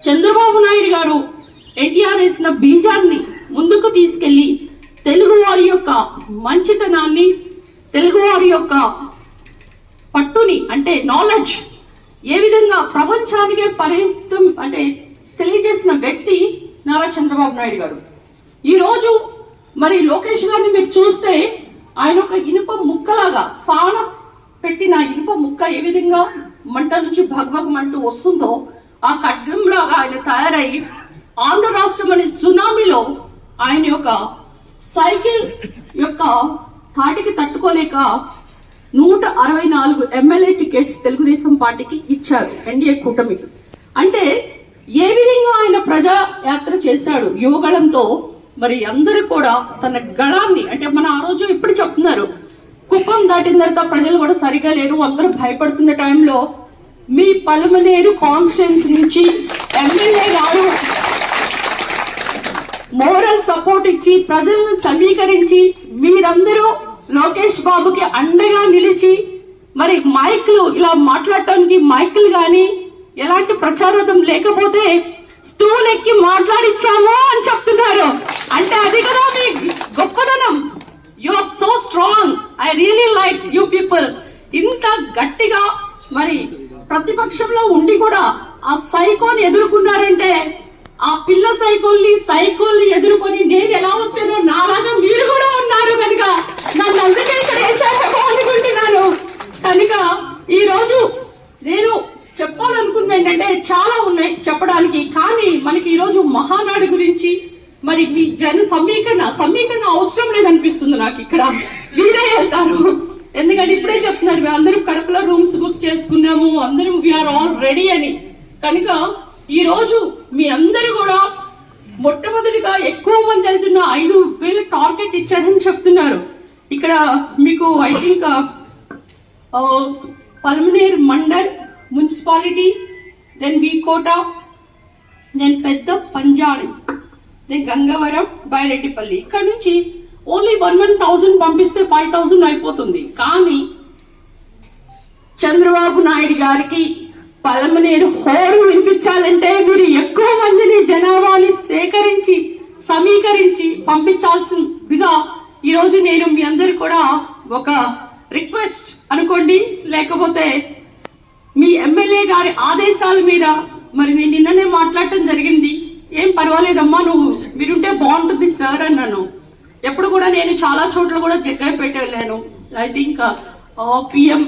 చంద్రబాబు నాయుడు గారు ఎన్టీఆర్ వేసిన బీజాన్ని ముందుకు తీసుకెళ్ళి తెలుగు వారి యొక్క మంచితనాన్ని తెలుగు వారి యొక్క పట్టుని అంటే నాలెడ్జ్ ఏ విధంగా ప్రపంచానికే పరిమితం అంటే తెలియజేసిన వ్యక్తి నారా చంద్రబాబు నాయుడు గారు. ఈరోజు మరి లోకేష్ గారిని మీరు చూస్తే ఆయన ఒక ఇనుప ముక్కలాగా సాన పెట్టిన ఇనుప ముక్క ఏ విధంగా మంట నుంచి భగభగమంటూ వస్తుందో ఆ ఖడ్గంలాగా ఆయన తయారై ఆంధ్ర రాష్ట్రం అనే సునామీలో ఆయన యొక్క సైకిల్ యొక్క తాటికి తట్టుకోలేక నూట అరవై నాలుగు ఎమ్మెల్యే టికెట్స్ తెలుగుదేశం పార్టీకి ఇచ్చారు ఎన్డీఏ కూటమికి అంటే ఏ విధంగా ఆయన ప్రజా యాత్ర చేశాడు యువగళంతో మరి అందరూ కూడా తన గళాన్ని అంటే మన ఆ రోజు ఇప్పుడు చెప్తున్నారు కుప్పం దాటిన తర్వాత ప్రజలు కూడా సరిగా లేరు అందరూ భయపడుతున్న టైంలో మీ పలుమనేరు కాన్స్టిట్యున్సీ నుంచి ఎమ్మెల్యే గారు మోరల్ సపోర్ట్ ఇచ్చి ప్రజలను సమీకరించి మీరందరూ లోకేష్ బాబుకి అండగా నిలిచి మరి మైక్లు ఇలా మాట్లాడటానికి మైక్లు గాని ఎలాంటి ప్రచారం లేకపోతే స్టూల్ ఎక్కి మాట్లాడిచ్చాము అని చెప్తున్నారు. అంటే అది కదా మీ గొప్పదనం you are so strong I really like you people ఇంత గట్టిగా మరి ప్రతిపక్షంలో ఉండి కూడా ఆ సైకోని ఎదుర్కొన్నారంటే ఆ పిల్ల సైకోల్ని సైకోల్ని ఎదుర్కొని నేను ఎలా వచ్చానో నాలాగా మీరు కూడా ఉన్నారు కనుక నన్ను అందుకే ఇక్కడ వేశారేమో అనుకుంటున్నాను. కనుక ఈ రోజు నేను చెప్పాలనుకుంది ఏంటంటే చాలా ఉన్నాయి చెప్పడానికి కానీ మనకి ఈరోజు మహానాడు గురించి మరి మీ జన సమీకరణ సమీకరణ అవసరం లేదనిపిస్తుంది నాకు ఇక్కడ. మీరే వెళ్తాను ఎందుకంటే ఇప్పుడే చెప్తున్నారు మేము అందరం కడపలో రూమ్స్ బుక్ చేసుకున్నాము అందరం వీఆర్ ఆల్ రెడీ అని. కనుక ఈ రోజు మీ అందరూ కూడా మొట్టమొదటిగా ఎక్కువ మంది వెళ్తున్న ఐదు వేలు టార్గెట్ ఇచ్చారని చెప్తున్నారు. ఇక్కడ మీకు I think uh, uh, Palamaner mandal municipality then V Kota then Pedda Panjadi then Gangavaram Baireddipalli. ఇక్కడ నుంచి ఓన్లీ వన్ వన్ థౌజండ్ పంపిస్తే ఫైవ్ థౌసండ్ అయిపోతుంది. కానీ చంద్రబాబు నాయుడు గారికి పలమనేరు హోరు వినిపించాలంటే మీరు ఎక్కువ మందిని జనాభాని సేకరించి సమీకరించి పంపించాల్సిందిగా ఈరోజు నేను మీ అందరు కూడా ఒక రిక్వెస్ట్ అనుకోండి. లేకపోతే మీ ఎమ్మెల్యే గారి ఆదేశాల మీద మరి నేను నిన్ననే మాట్లాడటం జరిగింది. ఏం పర్వాలేదమ్మా నువ్వు మీరుంటే బాగుంటుంది సార్ ఎప్పుడు కూడా నేను చాలా చోట్ల కూడా జగ్గై పెట్టి వెళ్ళాను. ఐ థింక్ పిఎం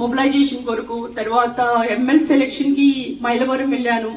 మొబిలైజేషన్ కొరకు తర్వాత ఎంఎల్ సెలక్షన్కి మైలవరం వెళ్ళాను.